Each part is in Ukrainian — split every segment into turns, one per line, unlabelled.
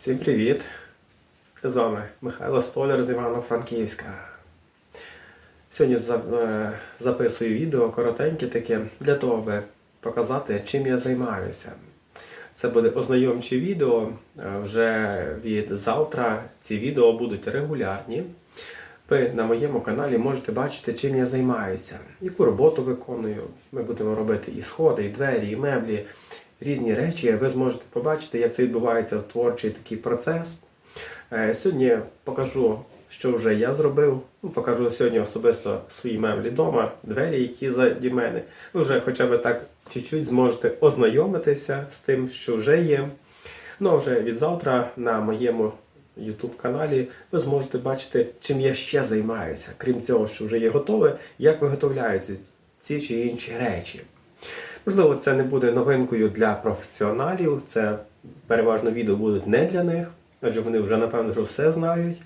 Всім привіт! З вами Михайло Столяр з Івано-Франківська. Сьогодні е, записую відео коротеньке таке для того, аби показати, чим я займаюся. Це буде ознайомче відео. Е, Вже від завтра ці відео будуть регулярні. Ви на моєму каналі можете бачити, чим я займаюся, яку роботу виконую. Ми будемо робити і сходи, і двері, і меблі, різні речі. Ви зможете побачити, як це відбувається творчий такий процес. Е, Сьогодні покажу, що вже я зробив. Ну, покажу сьогодні особисто свої меблі вдома, двері, які заді мене. Ви вже хоча б так чуть-чуть зможете ознайомитися з тим, що вже є. Ну а вже від завтра на моєму YouTube каналі ви зможете бачити, чим я ще займаюся, крім цього, що вже є готове, як виготовляються ці чи інші речі. Можливо, це не буде новинкою для професіоналів, це переважно відео будуть не для них, адже вони вже напевно вже все знають.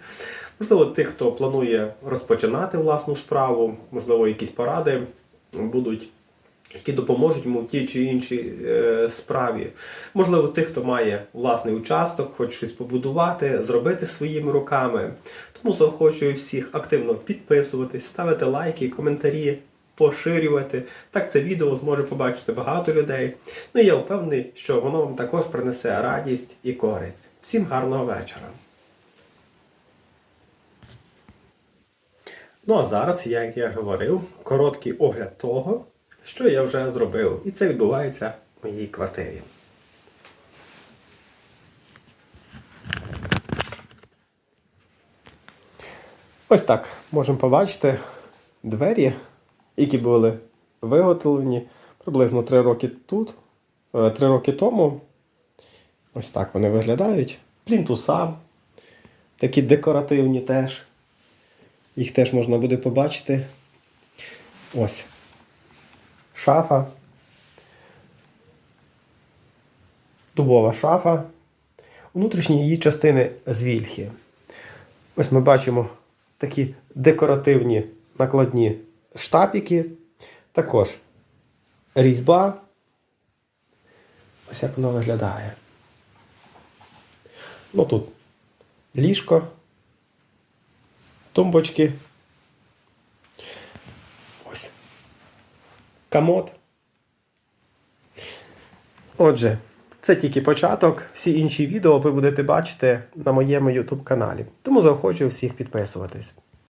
Можливо, тих, хто планує розпочинати власну справу, можливо, якісь поради будуть, які допоможуть йому в тій чи іншій е, справі. Можливо, тих, хто має власний участок, хоче щось побудувати, зробити своїми руками. Тому заохочую всіх активно підписуватись, ставити лайки, коментарі, поширювати. Так це відео зможе побачити багато людей. Ну і я впевнений, що воно вам також принесе радість і користь. Всім гарного вечора. Ну а зараз, як я говорив, короткий огляд того, що я вже зробив. І це відбувається в моїй квартирі. Ось так можемо побачити двері, які були виготовлені приблизно 3 роки тут, 3 роки тому. Ось так вони виглядають. Плінтуса, такі декоративні теж. Їх теж можна буде побачити. Ось. Шафа. Дубова шафа. Внутрішні її частини з вільхи. Ось ми бачимо такі декоративні накладні штапіки. Також різьба. Ось як воно виглядає. Ну тут ліжко, тумбочки. Ось. Комод. Отже, це тільки початок. Всі інші відео ви будете бачити на моєму YouTube каналі. Тому заохочую всіх підписуватись.